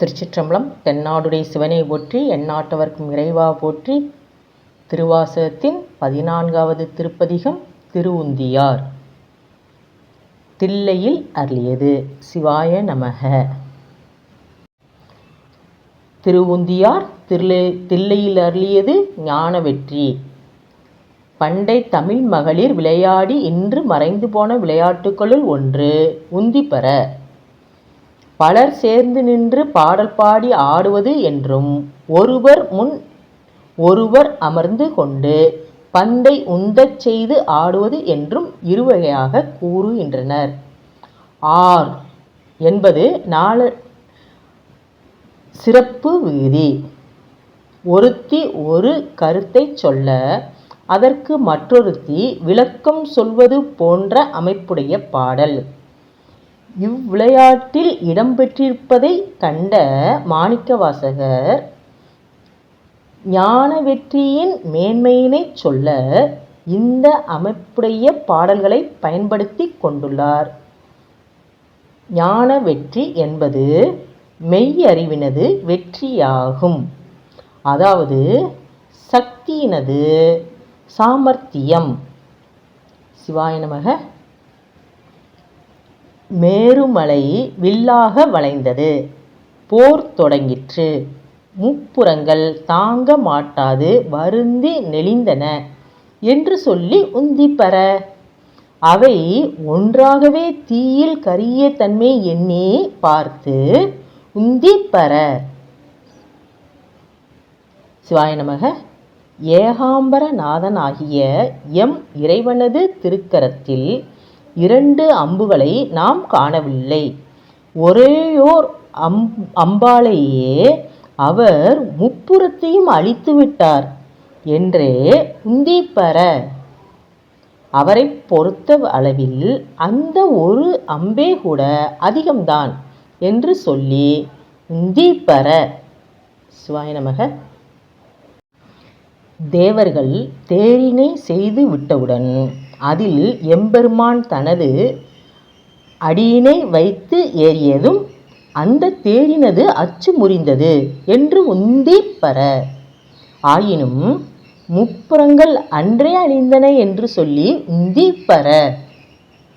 திருச்சிற்றம்பலம் தென்னாடுடைய சிவனை போற்றி எந்நாட்டவர்க்கும் இறைவா போற்றி திருவாசகத்தின் பதினான்காவது திருப்பதிகம் திருவுந்தியார். தில்லையில் அருளியது சிவாய நமக. திருவுந்தியார் தில்லை தில்லையில் அருளியது ஞான வெற்றி. பண்டை தமிழ் மகளிர் விளையாடி இன்று மறைந்து போன விளையாட்டுகளுள் ஒன்று உந்திப்பற. பலர் சேர்ந்து நின்று பாடல் பாடி ஆடுவது என்றும் ஒருவர் முன் ஒருவர் அமர்ந்து கொண்டு பந்தை உந்தச் செய்து ஆடுவது என்றும் இருவகையாக கூறுகின்றனர். ஆர் என்பது நாலு சிறப்பு விகுதி ஒருத்தி ஒரு கருத்தை சொல்ல அதற்கு மற்றொருத்தி விளக்கம் சொல்வது போன்ற அமைப்புடைய பாடல். இவ்விளையாட்டில் இடம்பெற்றிருப்பதை கண்ட மாணிக்கவாசகர் ஞான வெற்றியின் மேன்மையினை சொல்ல இந்த அமைப்புடைய பாடல்களை பயன்படுத்தி கொண்டுள்ளார். ஞான வெற்றி என்பது மெய்யறிவினது வெற்றியாகும். அதாவது சக்தியினது சாமர்த்தியம். சிவாய நமக. மேருமலை வில்லாக வளைந்தது. போர் தொடங்கிற்று. முப்புறங்கள் தாங்க மாட்டாது வருந்தி நெளிந்தன. என்று சொல்லி உந்திப்பற. அவை ஒன்றாகவே தீயில் கரிய தன்மை எண்ணி பார்த்து உந்திப்பற. சிவாய நமக. ஏகாம்பரநாதனாகிய எம் இறைவனது திருக்கரத்தில் இரண்டு அம்புகளை நாம் காணவில்லை. ஒரேயோர் அம் அம்பாலேயே அவர் முப்புறத்தையும் அழித்து விட்டார் என்றே உந்திப்பற அவரை பொறுத்த அளவில் அந்த ஒரு அம்பே கூட அதிகம்தான் என்று சொல்லி உந்திப்பற சிவாய நமக. தேவர்கள் தேரினை செய்து விட்டவுடன் அதில் எம்பெருமான் தனது அடியினை வைத்து ஏறியதும் அந்த தேரினது அச்சு முறிந்தது என்று உந்திப்பற ஆயினும் முப்புறங்கள் அன்றே அழிந்தன என்று சொல்லி உந்திப்பற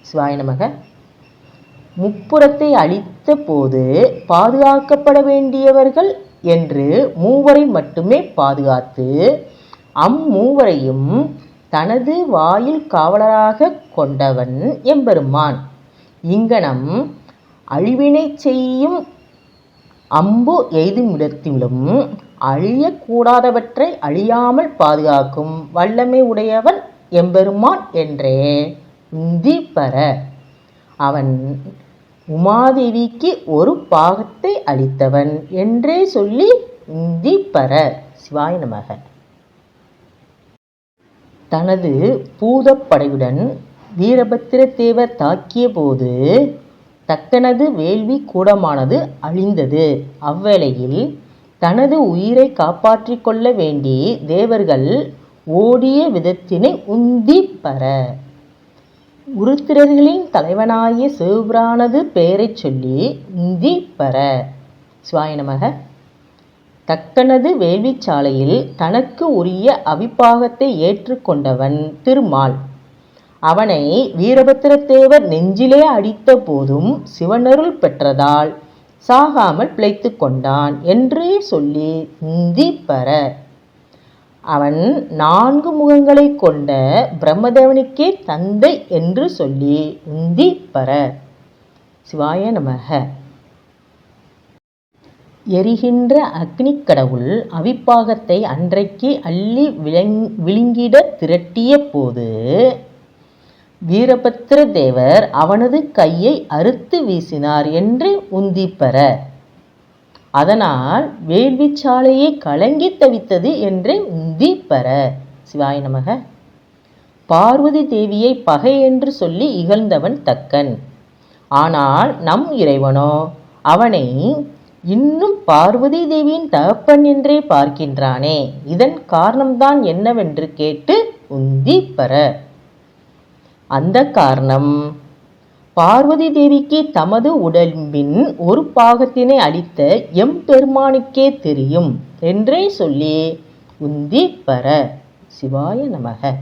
சிவாய நமக. முப்புறத்தை அழித்த போது பாதுகாக்கப்பட வேண்டியவர்கள் என்று மூவரை மட்டுமே பாதுகாத்து அம்மூவரையும் தனது வாயில் காவலராக கொண்டவன் எம்பெருமான். இங்கனம் அழிவினை செய்யும் அம்பு எய்துமிடத்திலும் அழியக்கூடாதவற்றை அழியாமல் பாதுகாக்கும் வல்லமை உடையவன் எம்பெருமான் என்றே உந்திப்பற அவன் உமாதேவிக்கு ஒரு பாகத்தை அளித்தவன் என்றே சொல்லி உந்திப்பற சிவாய நமக. தனது பூதப்படையுடன் வீரபத்திர தேவர் தாக்கிய போது தக்கனது வேள்வி கூடமானது அழிந்தது. அவ்வேளையில் தனது உயிரை காப்பாற்றிக் கொள்ள வேண்டி தேவர்கள் ஓடிய விதத்தினை உந்திப்பற உருத்திரர்களின் தலைவனாகிய சிவபிரானது பெயரைச் சொல்லி உந்திப்பற சிவாய நமக. தக்கனது வேள்விச்சாலையில் தனக்கு உரிய அவிப்பாகத்தை ஏற்றுக்கொண்டவன் திருமால். அவனை வீரபத்திரத்தேவர் நெஞ்சிலே அடித்த போதும் சிவனருள் பெற்றதால் சாகாமல் பிழைத்து கொண்டான் என்றே சொல்லி உந்திப்பற அவன் நான்கு முகங்களை கொண்ட பிரம்மதேவனுக்கே தந்தை என்று சொல்லி உந்திப்பற சிவாய நமக. எரிகின்ற அக்னிக் கடவுள் அவிப்பாகத்தை அன்றைக்கு அள்ளி விளங் விழுங்கிட திரட்டிய போது வீரபத்திர தேவர் அவனது கையை அறுத்து வீசினார் என்று உந்திப்பெற அதனால் வேள்விச்சாலையை கலங்கி தவித்தது என்று உந்திப்பெற சிவாய நமக. பார்வதி தேவியை பகை என்று சொல்லி இகழ்ந்தவன் தக்கன். ஆனால் நம் இறைவனோ அவனை இன்னும் பார்வதி தேவியின் தகப்பன் என்றே பார்க்கின்றானே. இதன் காரணம்தான் என்னவென்று கேட்டு உந்தி பெற அந்த காரணம் பார்வதி தேவிக்கு தமது உடம்பின் ஒரு பாகத்தினை அளித்த எம் பெருமானுக்கே தெரியும் என்றே சொல்லி உந்தி பர. சிவாய நமக.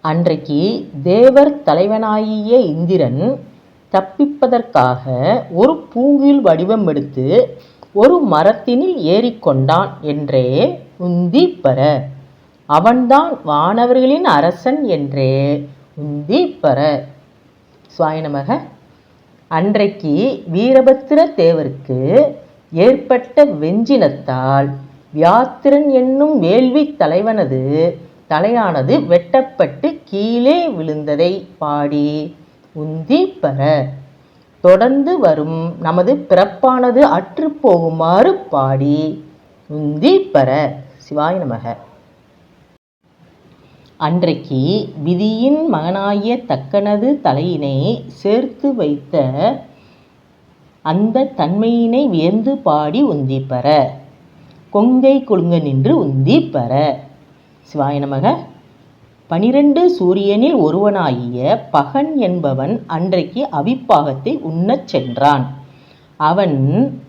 அன்றைக்கு தேவர் தலைவனாகிய இந்திரன் தப்பிப்பதற்காக ஒரு பூங்கில் வடிவம் எடுத்து ஒரு மரத்தினில் ஏறிக்கொண்டான் என்றே உந்திப்பர. அவன்தான் வானவர்களின் அரசன் என்றே உந்திப்பர. சுவாயினமக அன்றைக்கு வீரபத்திர தேவருக்கு ஏற்பட்ட வெஞ்சினத்தால் வியாத்திரன் என்னும் வேள்வி தலைவனது தலையானது வெட்டப்பட்டு கீழே விழுந்ததை பாடி உந்தி பெற தொடர்ந்து வரும் நமது பிறப்பானது அற்று போகுமாறு பாடி உந்தி பெற சிவாய நமக. அன்றைக்கு விதியின் மகனாகிய தக்கனது தலையினை சேர்த்து வைத்த அந்த தன்மையினை வியந்து பாடி உந்தி பெற கொங்கை கொழுங்க நின்று உந்தி பெற சிவாய நமக. பனிரெண்டு சூரியனில் ஒருவனாகிய பகன் என்பவன் அன்றைக்கு அவிப்பாகத்தை உண்ணச் சென்றான். அவன்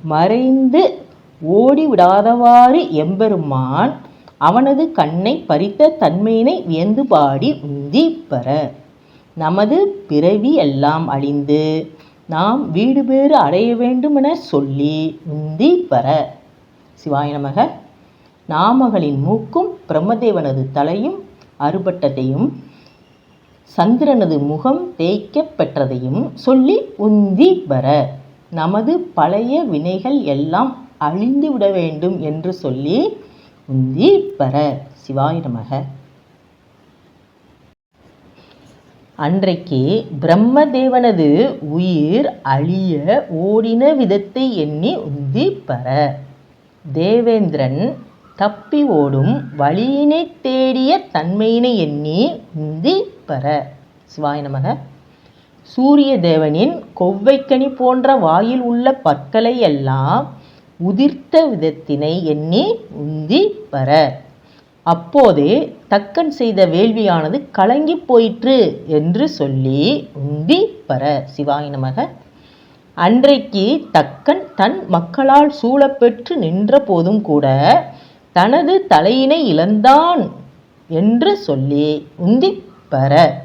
மறைந்து ஓடிவிடாதவாறு எம்பெருமான் அவனது கண்ணை பறித்த தன்மையினை வியந்து பாடி உந்தி பெற. நமது பிறவி எல்லாம் அழிந்து நாம் வீடு பேறு அடைய வேண்டுமென சொல்லி உந்தி பெற. சிவாய நமக. நாமகளின் மூக்கும் பிரம்மதேவனது தலையும் அறுபட்டதையும் சந்திரனது முகம் தேய்க்கப் பெற்றதையும் சொல்லி உந்தி வர. நமது பழைய வினைகள் எல்லாம் அழிந்து விட வேண்டும் என்று சொல்லி உந்தி பெற சிவாய நமக. அன்றைக்கு பிரம்மதேவனது உயிர் அழிய ஓடின விதத்தை எண்ணி உந்தி பெற தேவேந்திரன் தப்பி ஓடும் வழியினை தேடிய தன்மையினை எண்ணி உந்தி பெற சிவாய நமக. சூரிய தேவனின் கொவ்வைக்கனி போன்ற வாயில் உள்ள பற்களை எல்லாம் உதிர்த்த விதத்தினை எண்ணி உந்தி பெற அப்போதே தக்கன் செய்த வேள்வியானது கலங்கி போயிற்று என்று சொல்லி உந்தி பெற சிவாய நமக. அன்றைக்கு தக்கன் தன் மக்களால் சூழப்பெற்று நின்ற போதும் கூட தனது தலையினை இழந்தான் என்று சொல்லி உந்தி பெற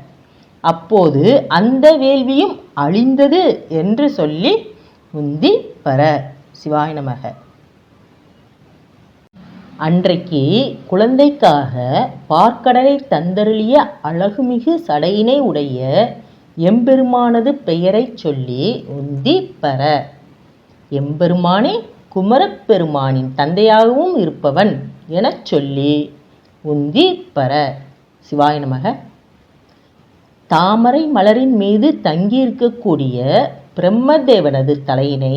அப்போது அந்த வேள்வியும் அழிந்தது என்று சொல்லி உந்தி பெற சிவாய நமக. அன்றைக்கு குழந்தைக்காக பார்க்கடலை தந்தருளிய அழகுமிகு சடையினை உடைய எம்பெருமானது பெயரைச் சொல்லி உந்தி பெற எம்பெருமானே குமரப்பெருமானின் தந்தையாகவும் இருப்பவன் எனச் சொல்லி உந்தி பெற சிவாய நமக. தாமரை மலரின் மீது தங்கியிருக்கக்கூடிய பிரம்மதேவனது தலையினை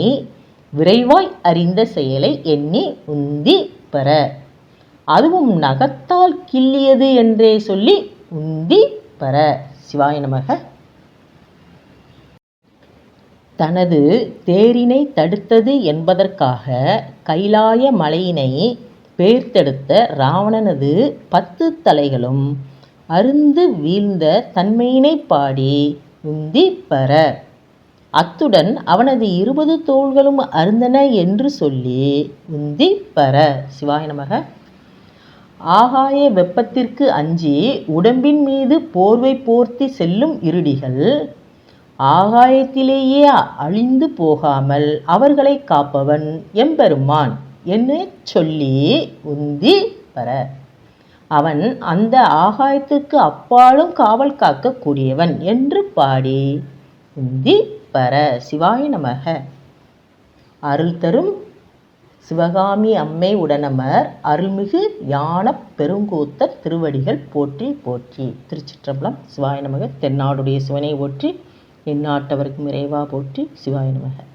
விரைவாய் அறிந்த செயலை எண்ணி உந்தி பெற அதுவும் நகத்தால் கிள்ளியது என்றே சொல்லி உந்தி பெற சிவாய நமக. தனது தேரினை தடுத்தது என்பதற்காக கைலாய மலையினை பேர்த்தெடுத்த ராவணனது பத்து தலைகளும் அருந்து வீழ்ந்த தன்மையினை பாடி உந்தி பெற. அத்துடன் அவனது இருபது தோள்களும் அருந்தன என்று சொல்லி உந்தி பெற. சிவாய நமக. ஆகாய வெப்பத்திற்கு அஞ்சி உடம்பின் மீது போர்வை போர்த்தி செல்லும் இருடிகள் ஆகாயத்திலேயே அழிந்து போகாமல் அவர்களை காப்பவன் எம்பெருமான் என்று சொல்லி உந்தி வர. அவன் அந்த ஆகாயத்துக்கு அப்பாலும் காவல் காக்கக்கூடியவன் என்று பாடி உந்தி பெற சிவாய நமக. அருள் தரும் சிவகாமி அம்மை உடனமர் அருள்மிகு யான பெருங்கூத்த திருவடிகள் போற்றி போற்றி. திருச்சிற்றம்பலம் சிவாய நமக. தென்னாடுடைய சிவனை ஒற்றி எந்நாட்டவர்க்கும் இறைவா போற்றி சிவாய நமக.